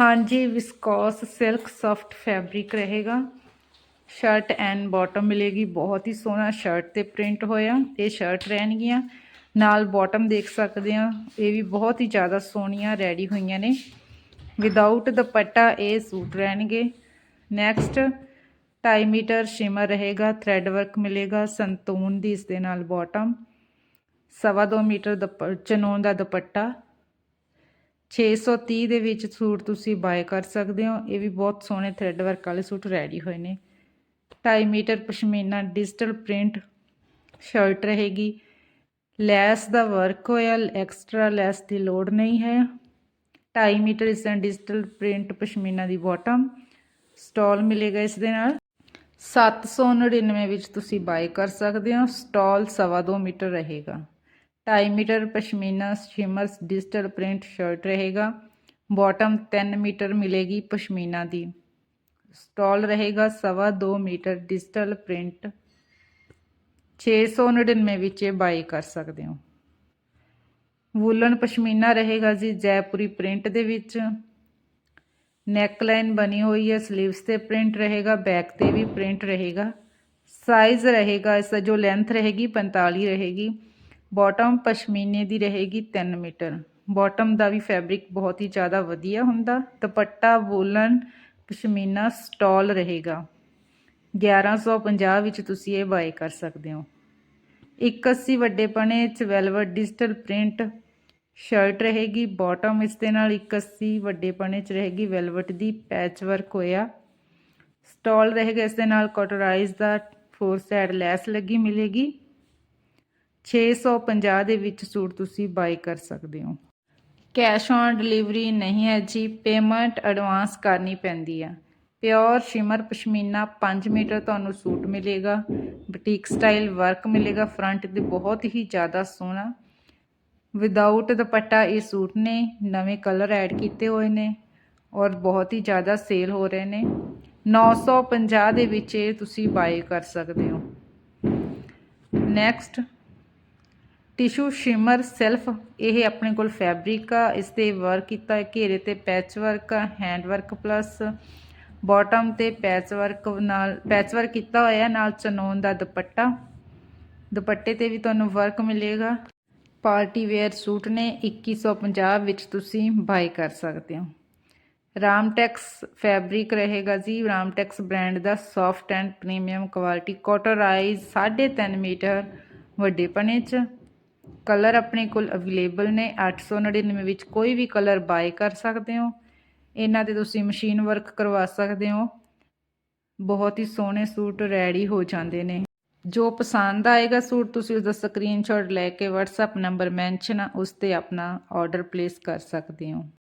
ਹਾਂਜੀ viscose silk soft fabric ਰਹੇਗਾ। Shirt and bottom ਮਿਲੇਗੀ। ਬਹੁਤ ਹੀ ਸੋਹਣਾ ਸ਼ਰਟ ਤੇ ਪ੍ਰਿੰਟ ਹੋਇਆ ਇਹ ਸ਼ਰਟ ਰਹਿਣਗੀਆਂ। ਨਾਲ ਬਾਟਮ ਦੇਖ ਸਕਦੇ ਆ ਇਹ ਵੀ ਬਹੁਤ ਹੀ ਜ਼ਿਆਦਾ ਸੋਹਣੀਆਂ ਰੈਡੀ ਹੋਈਆਂ ਨੇ। ਵਿਦਆਊਟ ਦੁਪੱਟਾ ਇਹ ਸੂਟ ਰਹਿਣਗੇ। ਨੈਕਸਟ 2.5 ਮੀਟਰ ਸ਼ਿਮਰ ਰਹੇਗਾ। ਥ੍ਰੈਡ ਵਰਕ ਮਿਲੇਗਾ। ਸੰਤੂਨ ਦੀ ਇਸ ਦੇ ਨਾਲ ਬਾਟਮ ਸਵਾ ਦੋ ਮੀਟਰ ਦੁਪ- ਚਨੋਨ ਦਾ ਦੁਪੱਟਾ। 630 ਦੇ ਵਿੱਚ ਸੂਟ ਤੁਸੀਂ ਬਾਏ ਕਰ ਸਕਦੇ ਹੋ। ਇਹ ਵੀ ਬਹੁਤ ਸੋਹਣੇ ਥ੍ਰੈਡ ਵਰਕ ਵਾਲੇ ਸੂਟ ਰੈਡੀ ਹੋਏ ਨੇ। 2.5 metre pashmina digital print shirt ਰਹੇਗੀ। ਲੈਸ ਦਾ ਵਰਕ ਹੋਇਆ ਐਕਸਟਰਾ ਲੈਸ ਦੀ ਲੋੜ ਨਹੀਂ ਹੈ। 2.5 ਮੀਟਰ ਇਸ ਦਾ ਡਿਜੀਟਲ ਪ੍ਰਿੰਟ ਪਸ਼ਮੀਨਾ ਦੀ ਬਾਟਮ ਸਟਾਲ ਮਿਲੇਗਾ ਇਸ ਦੇ ਨਾਲ। 799 ਵਿੱਚ ਤੁਸੀਂ ਬਾਏ ਕਰ ਸਕਦੇ ਹੋ। ਸਟਾਲ ਸਵਾ ਦੋ ਮੀਟਰ ਰਹੇਗਾ। 2.5 metre pashmina shimmers digital print shirt ਰਹੇਗਾ। ਬਾਟਮ 3 ਮੀਟਰ ਮਿਲੇਗੀ ਪਸ਼ਮੀਨਾ ਦੀ। ਸਟਾਲ ਰਹੇਗਾ ਸਵਾ ਦੋ ਮੀਟਰ ਡਿਜੀਟਲ ਪ੍ਰਿੰਟ 699 ਵਿੱਚ ਇਹ ਬਾਈ ਕਰ ਸਕਦੇ ਹੋ। ਵੂਲਨ ਪਸ਼ਮੀਨਾ ਰਹੇਗਾ ਜੀ ਜੈਪੁਰੀ ਪ੍ਰਿੰਟ ਦੇ ਵਿੱਚ। ਨੈਕ ਲਾਈਨ ਬਣੀ ਹੋਈ ਹੈ 슬ੀਵਸ ਤੇ ਪ੍ਰਿੰਟ ਰਹੇਗਾ ਬੈਕ ਤੇ ਵੀ ਪ੍ਰਿੰਟ ਰਹੇਗਾ। ਸਾਈਜ਼ ਰਹੇਗਾ, ਇਸ ਜੋ ਲੈਂਥ ਰਹੇਗੀ 45 ਰਹੇਗੀ। ਬਾਟਮ ਪਸ਼ਮੀਨੇ ਦੀ ਰਹੇਗੀ 3 ਮੀਟਰ। ਬਾਟਮ ਦਾ ਵੀ ਫੈਬਰਿਕ ਬਹੁਤ ਹੀ ਜ਼ਿਆਦਾ ਵਧੀਆ ਹੁੰਦਾ। ਦੁਪੱਟਾ ਵੂਲਨ ਪਸ਼ਮੀਨਾ ਸਟਾਲ ਰਹੇਗਾ। 1150 ਵਿੱਚ ਤੁਸੀਂ ਇਹ ਬਾਏ ਕਰ ਸਕਦੇ ਹੋ। 81 ਵੱਡੇ ਪਣੇ ਚ ਵੈਲਵਟ ਡਿਜੀਟਲ ਪ੍ਰਿੰਟ ਸ਼ਰਟ ਰਹੇਗੀ। ਬਾਟਮ ਇਸ ਦੇ ਨਾਲ 81 ਵੱਡੇ ਪਣੇ ਚ ਰਹੇਗੀ ਵੈਲਵਟ ਦੀ ਪੈਚ ਵਰਕ ਹੋਇਆ। ਸਟਾਲ ਰਹੇਗਾ ਇਸ ਦੇ ਨਾਲ ਕੋਟਰਾਈਜ਼ ਦਾ। ਫੋਰ ਸਾਈਡ ਲੈਸ ਲੱਗੀ ਮਿਲੇਗੀ। 650 ਦੇ ਵਿੱਚ ਸੂਟ ਤੁਸੀਂ ਬਾਈ ਕਰ ਸਕਦੇ ਹੋ। ਕੈਸ਼ ਔਨ ਡਿਲੀਵਰੀ ਨਹੀਂ ਹੈ ਜੀ, ਪੇਮੈਂਟ ਐਡਵਾਂਸ ਕਰਨੀ ਪੈਂਦੀ ਆ। ਪਿਓਰ ਸ਼ਿਮਰ ਪਸ਼ਮੀਨਾ 5 ਮੀਟਰ ਤੁਹਾਨੂੰ ਸੂਟ ਮਿਲੇਗਾ, ਬੁਟੀਕ ਸਟਾਈਲ ਵਰਕ ਮਿਲੇਗਾ, ਫਰੰਟ ਤੇ ਬਹੁਤ ਹੀ ਜ਼ਿਆਦਾ ਸੋਹਣਾ। ਵਿਦਆਊਟ ਦੁਪੱਟਾ ਇਹ ਸੂਟ ਨੇ, ਨਵੇਂ ਕਲਰ ਐਡ ਕੀਤੇ ਹੋਏ ਨੇ ਔਰ ਬਹੁਤ ਹੀ ਜ਼ਿਆਦਾ ਸੇਲ ਹੋ ਰਹੇ ਨੇ। 950 ਦੇ ਵਿੱਚ ਇਹ ਤੁਸੀਂ ਬਾਏ ਕਰ ਸਕਦੇ ਹੋ। ਨੈਕਸਟ ਟਿਸ਼ੂ ਸ਼ਿਮਰ ਸੈਲਫ, ਇਹ ਆਪਣੇ ਕੋਲ ਫੈਬਰਿਕ ਆ, ਇਸ ਤੇ ਵਰਕ ਕੀਤਾ ਹੈ, ਘੇਰੇ ਤੇ ਪੈਚ ਵਰਕ ਆ ਹੈਂਡ ਵਰਕ ਪਲੱਸ ਬਾਟਮ ਤੇ ਪੈਚ ਵਰਕ ਨਾਲ ਪੈਚ ਵਰਕ ਕੀਤਾ ਹੋਇਆ, ਨਾਲ ਚਨੋਨ ਦਾ ਦੁਪੱਟਾ। ਦੁਪੱਟੇ ਤੇ ਵੀ ਤੁਹਾਨੂੰ ਵਰਕ ਮਿਲੇਗਾ। ਪਾਰਟੀ ਵੇਅਰ ਸੂਟ ਨੇ 2150 ਵਿੱਚ ਤੁਸੀਂ ਬਾਈ ਕਰ ਸਕਦੇ ਹੋ। ਰਾਮਟੈਕਸ ਫੈਬਰਿਕ ਰਹੇਗਾ ਜੀ। ਰਾਮਟੈਕਸ ਬ੍ਰਾਂਡ ਦਾ ਸੌਫਟ ਐਂਡ ਪ੍ਰੀਮੀਅਮ ਕੁਆਲਿਟੀ ਕੋਟਰਾਈਜ਼ 3.5 ਮੀਟਰ ਵੱਡੇ ਪਨੇ ਚ। ਕਲਰ ਆਪਣੇ ਕੋਲ ਅਵੇਲੇਬਲ ਨੇ 899 ਵਿੱਚ ਕੋਈ ਵੀ ਕਲਰ ਬਾਏ ਕਰ ਸਕਦੇ ਹੋ। ਇਹਨਾਂ ਤੇ ਤੁਸੀਂ ਮਸ਼ੀਨ ਵਰਕ ਕਰਵਾ ਸਕਦੇ ਹੋ। ਬਹੁਤ ਹੀ ਸੋਹਣੇ ਸੂਟ ਰੈਡੀ ਹੋ ਜਾਂਦੇ ਨੇ। ਜੋ ਪਸੰਦ ਆਏਗਾ ਸੂਟ ਤੁਸੀਂ ਉਸ ਦਾ ਸਕਰੀਨਸ਼ਾਟ ਲੈ ਕੇ WhatsApp ਨੰਬਰ ਮੈਂਸ਼ਨ ਆ, ਉਸ ਤੇ ਆਪਣਾ ਆਰਡਰ ਪਲੇਸ ਕਰ ਸਕਦੇ ਹੋ।